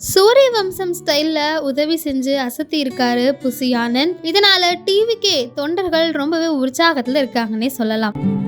சூரிய வம்சம் ஸ்டைல்ல உதவி செஞ்சு அசத்தி இருக்காரு புசி ஆனந்த் இதனால டிவிக்கே தொண்டர்கள் ரொம்பவே உற்சாகத்துல இருக்காங்கன்னே சொல்லலாம்.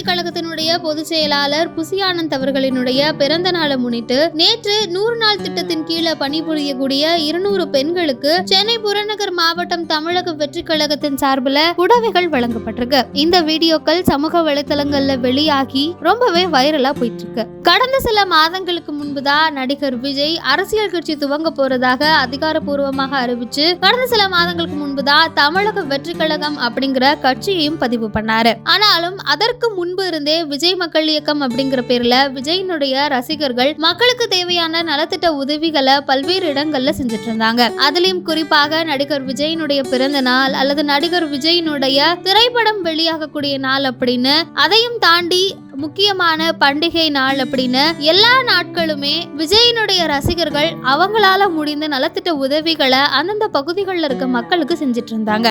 தமிழக வெற்றி கழகத்தினுடைய பொதுச் செயலாளர் புசியானந்த் அவர்களினுடைய பிறந்த நாளை முன்னிட்டு நேற்று நூறு நாள் திட்டத்தின் கீழே பணிபுரியக்கூடிய இருநூறு பெண்களுக்கு சென்னை புறநகர் மாவட்டம் தமிழக வெற்றி கழகத்தின் சார்பில் புடவைகள் வழங்கப்பட்டிருக்கு. இந்த வீடியோக்கள் சமூக வலைதளங்கள்ல வெளியாகி ரொம்பவே வைரலா போயிட்டு இருக்கு. கடந்த சில மாதங்களுக்கு முன்புதான் நடிகர் விஜய் அரசியல் கட்சி துவங்க போறதாக அதிகாரப்பூர்வமாக அறிவிச்சு கடந்த சில மாதங்களுக்கு முன்புதான் தமிழக வெற்றி கழகம் அப்படிங்கிற கட்சியையும் பதிவு பண்ணாரு. ஆனாலும் அதற்கு முன்பு இருந்தே விஜய் மக்கள் இயக்கம் அப்படிங்கிற பேர்ல விஜயினுடைய ரசிகர்கள் மக்களுக்கு தேவையான நலத்திட்ட உதவிகளை பல்வேறு இடங்கள்ல செஞ்சுட்டு இருந்தாங்க. அதுலயும் குறிப்பாக நடிகர் விஜயினுடைய பிறந்த நாள் அல்லது நடிகர் விஜயினுடைய திரைப்படம் வெளியாகக்கூடிய நாள் அப்படின்னு அதையும் தாண்டி முக்கியமான பண்டிகை நாள் அப்படின்னு எல்லா நாட்களுமே விஜயனுடைய ரசிகர்கள் அவங்களால முடிந்த நலத்திட்ட உதவிகளை அந்தந்த பகுதிகளில் இருக்க மக்களுக்கு செஞ்சிட்டு இருந்தாங்க.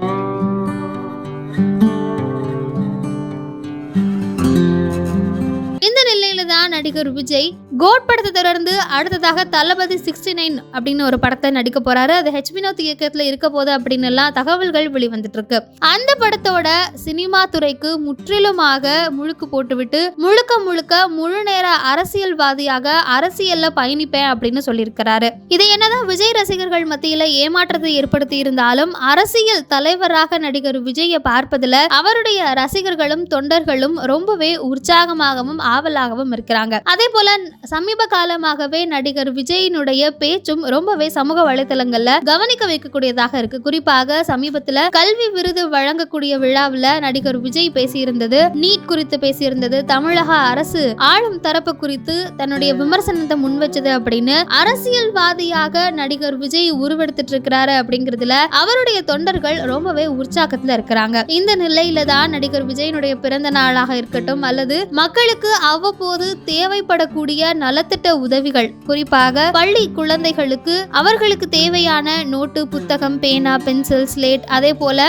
தான் நடிகர் விஜய். கோட் படத்தை தொடர்ந்து அடுத்ததாக தளபதி சிக்ஸ்டி நைன் அப்படின்னு ஒரு படத்தை நடிக்க போறாரு. அது ஹெச் வினோத் இயக்கத்துல இருக்க போது அப்படின்னு எல்லாம் தகவல்கள் வெளிவந்துட்டு இருக்கு அந்த படத்தோட சினிமா துறைக்கு முற்றிலுமாக முழுக்கு போட்டுவிட்டு முழுக்க முழுக்க முழு நேர அரசியல்வாதியாக அரசியல்ல பயணிப்பேன் அப்படின்னு சொல்லியிருக்கிறாரு. இதை என்னதான் விஜய் ரசிகர்கள் மத்தியில ஏமாற்றத்தை ஏற்படுத்தி இருந்தாலும் அரசியல் தலைவராக நடிகர் விஜயை பார்ப்பதுல அவருடைய ரசிகர்களும் தொண்டர்களும் ரொம்பவே உற்சாகமாகவும் ஆவலாகவும் இருக்கிறாங்க அதே போல சமீப காலமாகவே நடிகர் விஜயினுடைய பேச்சும் ரொம்பவே சமூக வலைதளங்கள்ல கவனிக்க வைக்கக்கூடியதாக இருக்கு. குறிப்பாக சமீபத்துல கல்வி விருது வழங்கக்கூடிய விழாவில் நடிகர் விஜய் பேசியிருந்தது நீட் குறித்து பேசியிருந்தது தமிழக அரசு ஆளும் தரப்பு குறித்து தன்னுடைய விமர்சனத்தை முன்வச்சது அப்படின்னு அரசியல்வாதியாக நடிகர் விஜய் உருவெடுத்துட்டு இருக்கிறாரு அப்படிங்கிறதுல அவருடைய தொண்டர்கள் ரொம்பவே உற்சாகத்துல இருக்கிறாங்க. இந்த நிலையில தான் நடிகர் விஜயனுடைய பிறந்த நாளாக இருக்கட்டும் அல்லது மக்களுக்கு அவ்வப்போது தேவைப்படக்கூடிய நலத்திட்ட உதவிகள். குறிப்பாக பள்ளி குழந்தைகளுக்கு அவர்களுக்கு தேவையான நோட்டு புத்தகம் பேனா பென்சில் ஸ்லேட் அதே போல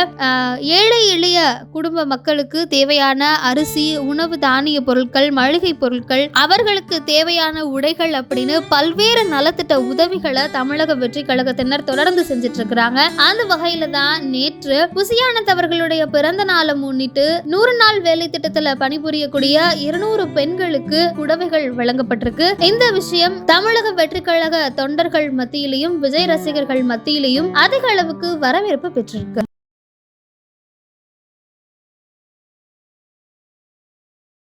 ஏழை எளிய குடும்ப மக்களுக்கு தேவையான அரிசி உணவு தானிய பொருட்கள் மளிகை பொருட்கள் அவர்களுக்கு தேவையான உடைகள் அப்படின்னு பல்வேறு நலத்திட்ட உதவிகளை தமிழக வெற்றி கழகத்தினர் தொடர்ந்து செஞ்சுட்டு இருக்கிறாங்க அந்த வகையில தான் நேற்று புசியானந்த் அவர்களுடைய பிறந்த நாளை முன்னிட்டு நூறு நாள் வேலை திட்டத்துல பணிபுரியக்கூடிய இருநூறு பெண்களுக்கு புடவைகள் வழங்கப்பட்டிருக்கு. இந்த விஷயம் தமிழக வெற்றி கழக தொண்டர்கள் மத்தியிலையும் விஜய் ரசிகர்கள் மத்தியிலையும் அதிக அளவுக்கு வரவேற்பு பெற்றிருக்கு.